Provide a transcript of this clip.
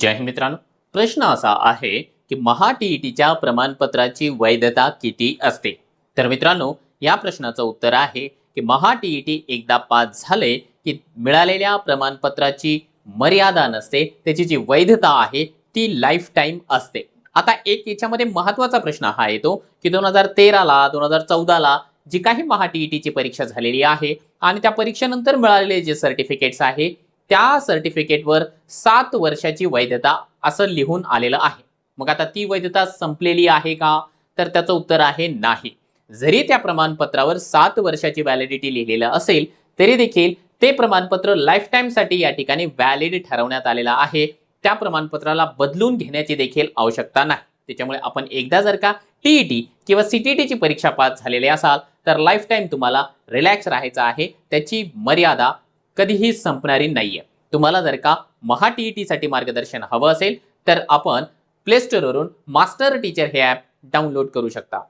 जय हिंद मित्रांनो. प्रश्न असा आहे की महा टीईटीच्या प्रमाणपत्राची वैधता किती असते? तर मित्रांनो या प्रश्नाचं उत्तर आहे की महा टीईटी एकदा पास झाले की मिळालेल्या प्रमाणपत्राची मर्यादा नसते त्याची जी वैधता आहे ती लाईफ टाईम असते. आता एक याच्यामध्ये महत्त्वाचा प्रश्न हा येतो की दोन हजार तेराला दोन हजार चौदाला जी काही महा टीईटीची परीक्षा झालेली आहे आणि त्या परीक्षेनंतर मिळालेले जे सर्टिफिकेट्स आहे त्या सर्टिफिकेटवर सात वर्षाची वैधता असं लिहून आलेलं आहे. मग आता ती वैधता संपलेली आहे का? तर त्याचं उत्तर आहे नाही. जरी त्या प्रमाणपत्रावर सात वर्षाची व्हॅलिडिटी लिहिलेलं असेल तरी देखील ते प्रमाणपत्र लाईफ टाईमसाठी या ठिकाणी व्हॅलिड ठरवण्यात आलेलं आहे. त्या प्रमाणपत्राला बदलून घेण्याची देखील आवश्यकता नाही. त्याच्यामुळे आपण एकदा जर का टीईटी किंवा सीटीटीची परीक्षा पास झालेली असाल तर लाईफ टाईम तुम्हाला रिलॅक्स राहायचं आहे. त्याची मर्यादा कधीही संपणारी नाहीये. तुम्हाला जर का महा टी साठी मार्गदर्शन हवं असेल तर आपण प्ले स्टोअरवरून मास्टर टीचर हे ॲप डाउनलोड करू शकता.